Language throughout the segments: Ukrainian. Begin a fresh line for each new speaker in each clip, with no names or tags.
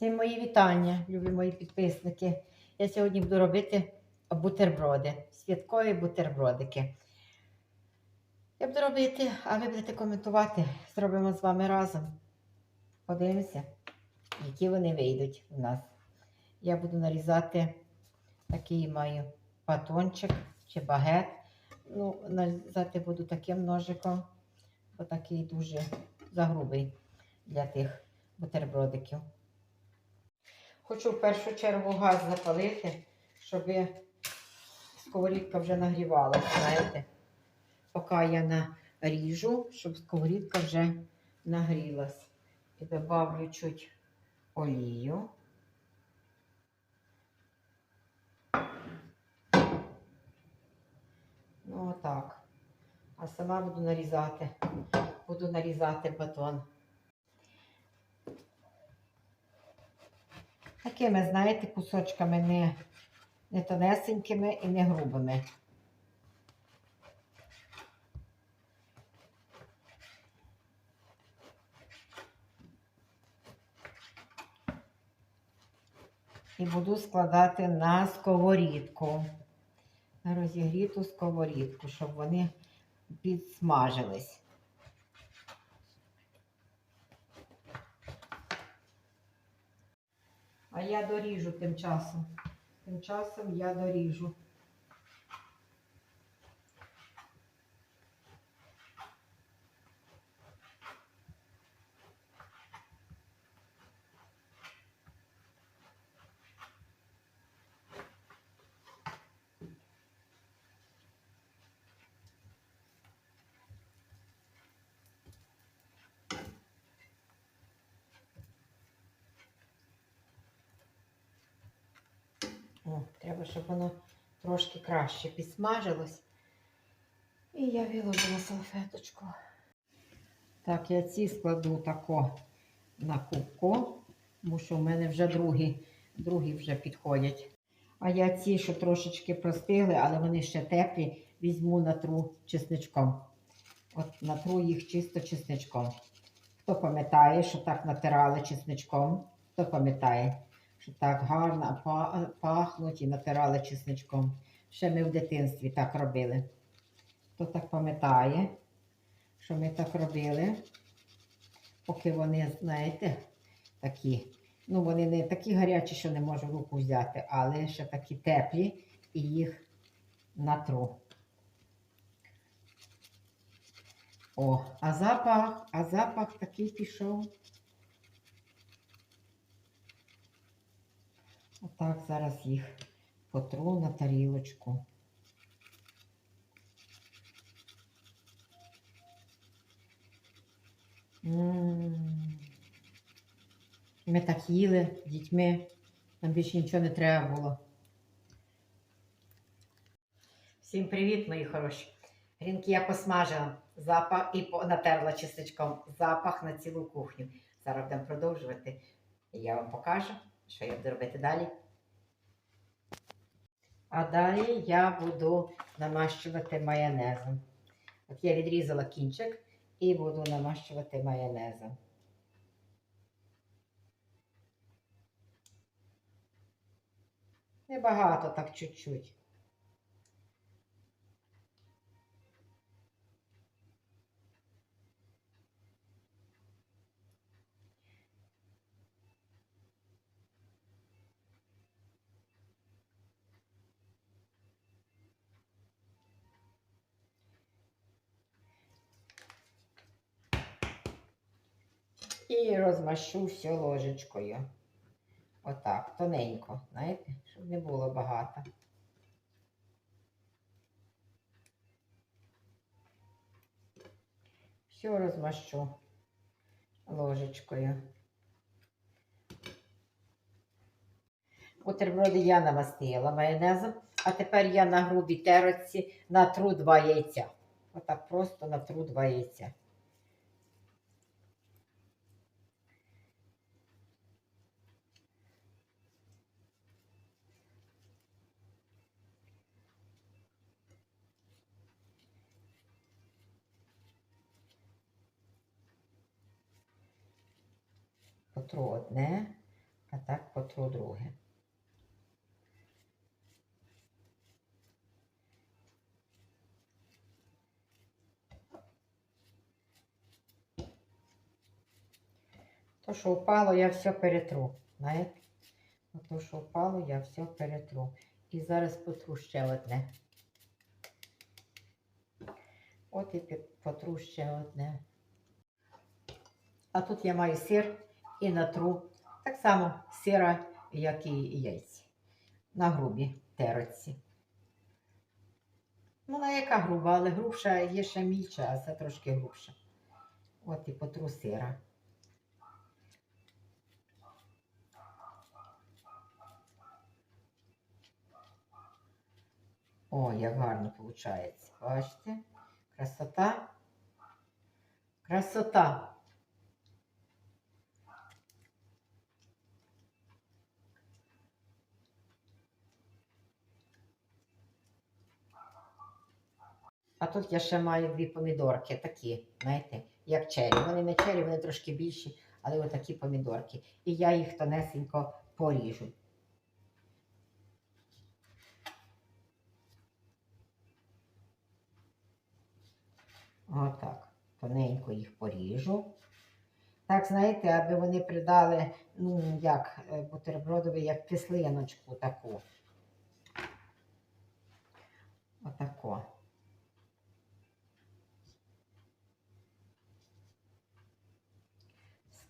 Всім мої вітання, любі мої підписники. Я сьогодні буду робити бутерброди, святкові бутербродики. Я буду робити, а ви будете коментувати. Зробимо з вами разом. Подивимося, які вони вийдуть у нас. Я буду нарізати такий маю батончик чи багет. Ну, нарізати буду таким ножиком, бо такий дуже загрубий для тих бутербродиків. Хочу в першу чергу газ запалити, щоб сковорідка вже нагрівалася, знаєте. Поки я наріжу, щоб сковорідка вже нагрілась. І добавлю чуть олію. Ну, отак. А сама буду нарізати. Буду нарізати батон. Такими, знаєте, кусочками не, не тонесенькими і не грубими. І буду складати на сковорідку, на розігріту сковорідку, щоб вони підсмажились. А я доріжу тим часом. Тим часом я доріжу. О, треба, щоб воно трошки краще підсмажилось. І я виложила салфеточку. Так, я ці складу тако на кубку, тому що в мене вже другі, другі вже підходять. А я ці, що трошечки простигли, але вони ще теплі, візьму натру чесничком. От натру їх чисто чесничком. Хто пам'ятає, що так натирали чесничком? Хто пам'ятає? Що так гарно па- пахнуть і натирали чесничком. Ще ми в дитинстві так робили. Хто так пам'ятає, що ми так робили, поки вони, знаєте, такі. Ну, вони не такі гарячі, що не можу руку взяти, але ще такі теплі і їх натру. О, а запах, а запах такий пішов. Отак зараз їх потру на тарілочку. Ми так їли дітьми, нам більше нічого не треба було. Всім привіт, мої хороші. Грінки я посмажила, запах і натерла чесничком. Запах на цілу кухню. Зараз будемо продовжувати. І я вам покажу, що я буду робити далі. А далі я буду намащувати майонезом. От я відрізала кінчик і буду намащувати майонезом. Небагато, так чуть-чуть. І розмащу все ложечкою. Отак, тоненько, знаєте, щоб не було багато. Все розмащу ложечкою. Бутерброди я намастила майонезом, а тепер я на грубій терочці натру два яйця. Отак просто натру два яйця. Потру одне, А так потру друге. То, що впало, я все перетру. Знаєте? То, що впало, я все перетру. І зараз потру ще одне. От і потру ще одне. А тут я маю сир і натру так само сира, як і яйці. На грубій терочці. Ну, вона яка груба, але грубша є ще мільча, а це трошки грубша. От і потру сира. О, як гарно виходить. Бачите? Красота. Красота. А тут я ще маю дві помідорки, такі, знаєте, як чері. Вони не чері, вони трошки більші, але отакі помідорки. І я їх тонесенько поріжу. Отак. Тоненько їх поріжу. Так, знаєте, аби вони придали, ну, як е, бутербродові, як кислиночку таку. Отако.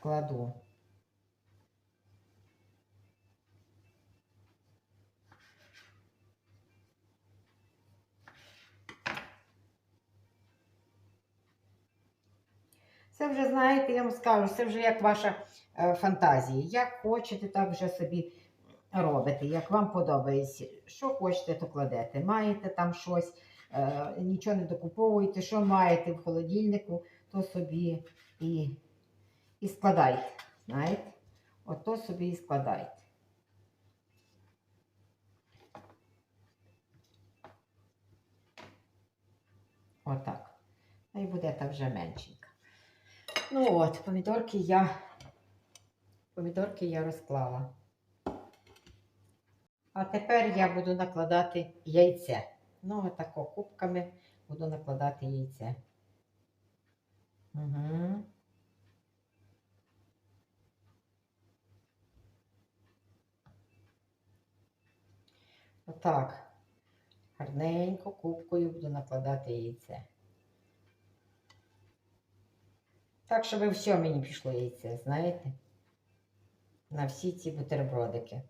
Складу. Це вже, знаєте, я вам скажу, це вже як ваша е, фантазія. Як хочете, так вже собі робите, як вам подобається. Що хочете, то кладете. Маєте там щось, е, нічого не докуповуєте, що маєте в холодильнику, то собі і, і складайте. Знаєте? Ото собі і складайте. Отак. І буде так вже меншенько. Ну от, помідорки я, помідорки я розклала. А тепер я буду накладати яйце. Ну, отако кубками буду накладати яйце. Угу. Отак. Гарненько кубкою буду накладати яйце. Так, щоб все мені пішло яйце, знаєте? На всі ці бутербродики.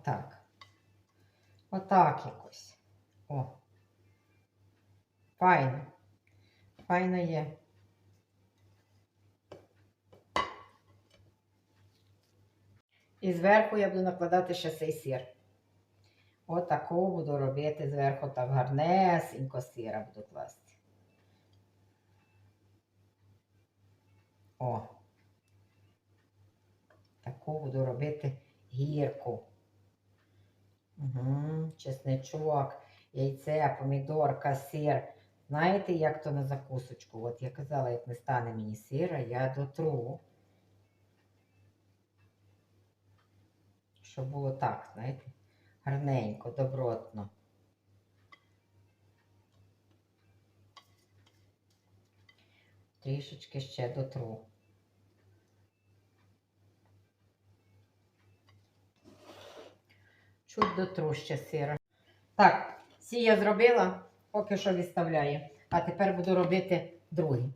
Отак. Отак якось. О. Файно. Файно є. І зверху я буду накладати ще цей сир. Отаку буду робити зверху так гарнесенько сира буду класти. О. Таку буду робити гірку. Угу, чесничок, яйце, помідорка, сир. Знаєте, як то на закусочку? От я казала, як не стане мені сира, я дотру. Щоб було так, знаєте, гарненько, добротно. Трішечки ще дотру. Чуть дотру ще сира. Так, ці я зробила, поки що відставляю. А тепер буду робити другий.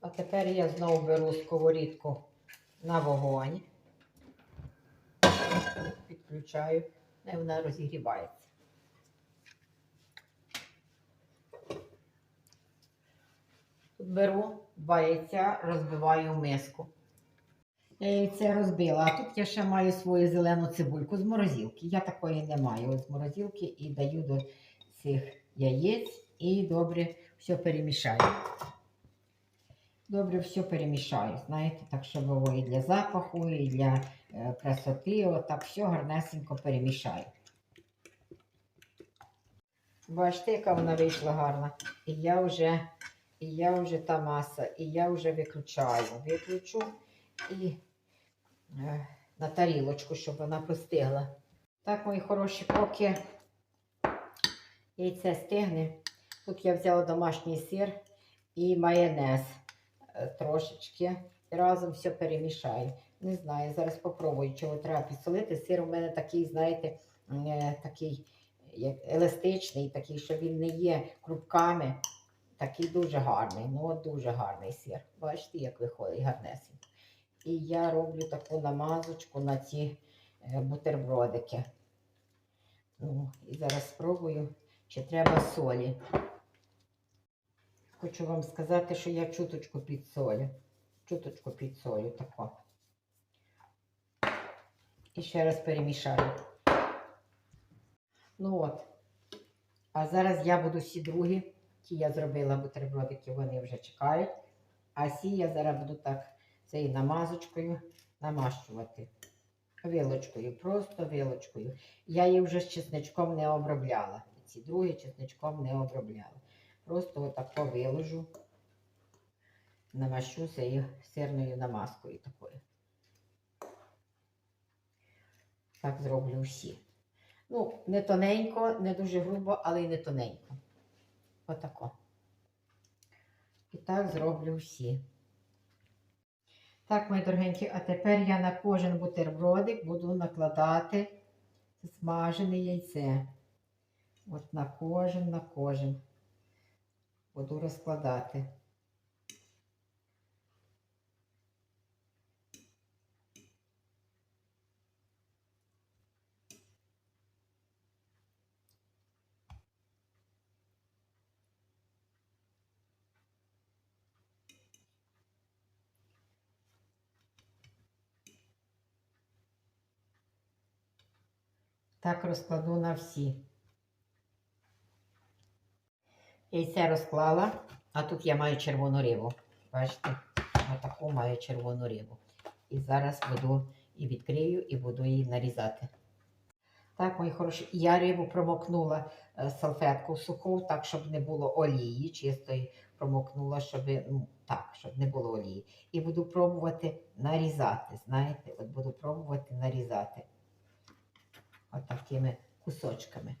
А тепер я знову беру сковорідку на вогонь. Підключаю, і вона розігрівається. Тут беру два яйця, розбиваю в миску. Я яйце розбила, а тут я ще маю свою зелену цибульку з морозилки. Я такої не маю з морозилки і даю до цих яєць і добре все перемішаю. Добре все перемішаю, знаєте, так, щоб було і для запаху, і для е, красоти. Отак все гарнесенько перемішаю. Бачите, яка вона вийшла гарна. І я вже, і я вже та маса, і я вже виключаю. Виключу і е, на тарілочку, щоб вона постигла. Так, мої хороші, поки яйце стигне. Тут я взяла домашній сир і майонез е, трошечки. І разом все перемішаю. Не знаю, зараз попробую, чого треба підсолити. Сир у мене такий, знаєте, е, такий як еластичний, такий, що він не є крупками. Такий дуже гарний. Ну, от дуже гарний сир. Бачите, як виходить гарнесенько. І я роблю таку намазочку на ці е, бутербродики. Ну, і зараз спробую, чи треба солі. Хочу вам сказати, що я чуточку підсолю. Чуточку підсолю тако. І ще раз перемішаю. Ну от. А зараз я буду всі другі, ті я зробила бутербродики, вони вже чекають. А сі я зараз буду так цією намазочкою намащувати. Вилочкою, просто вилочкою. Я її вже з чесничком не обробляла. Ці другі чесничком не обробляла. Просто отако виложу, намащу цією сирною намазкою такою. Так зроблю всі. Ну, не тоненько, не дуже грубо, але й не тоненько. Отако. І так зроблю всі. Так, мої дорогенькі, а тепер я на кожен бутербродик буду накладати смажене яйце. От на кожен, на кожен. Буду розкладати. Так розкладу на всі. Яйце розклала, а тут я маю червону рибу. Бачите, отаку маю червону рибу. І зараз буду і відкрию, і буду її нарізати. Так, мої хороші, я рибу промокнула е, салфетку суху, так, щоб не було олії, чистої промокнула, щоб, ну, так, щоб не було олії. І буду пробувати нарізати. Знаєте, от буду пробувати нарізати отакими кусочками.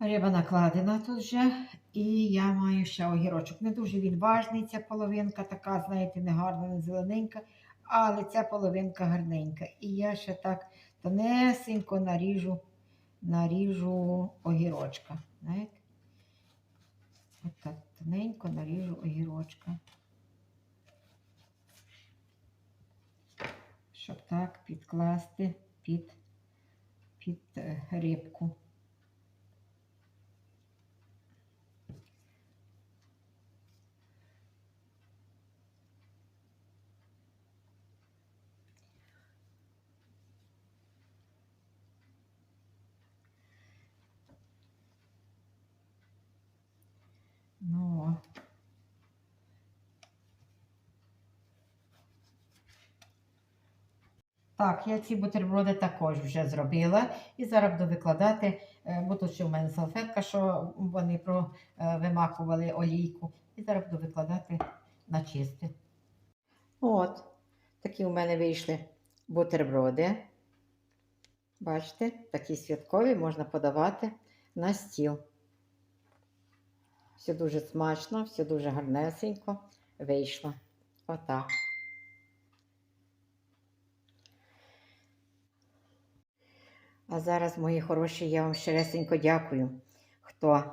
Риба накладена тут вже. І я маю ще огірочок. Не дуже він важний, ця половинка, така, знаєте, не гарна, не зелененька, але ця половинка гарненька. І я ще так тонесенько наріжу, наріжу огірочка. Знаєте? Отак тоненько наріжу огірочка. Щоб так підкласти під, під е, рибку. Ну, Так, я ці бутерброди також вже зробила. І зараз буду викладати, е, бо тут ще в мене салфетка, що вони е, вимакували олійку. І зараз буду викладати на чисте. От, такі у мене вийшли бутерброди. Бачите, такі святкові можна подавати на стіл. Все дуже смачно, все дуже гарнесенько вийшло. Отак. А зараз, мої хороші, я вам щиресенько дякую, хто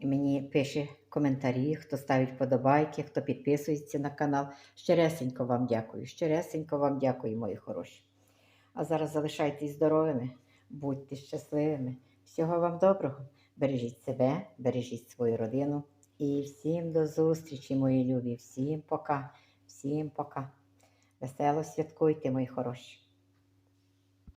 мені пише коментарі, хто ставить вподобайки, хто підписується на канал. Щиресенько вам дякую. Щиресенько вам дякую, мої хороші. А зараз залишайтесь здоровими, будьте щасливими. Всього вам доброго. Бережіть себе, бережіть свою родину. І всім до зустрічі, мої любі. Всім пока. Всім пока. Весело святкуйте, мої хороші.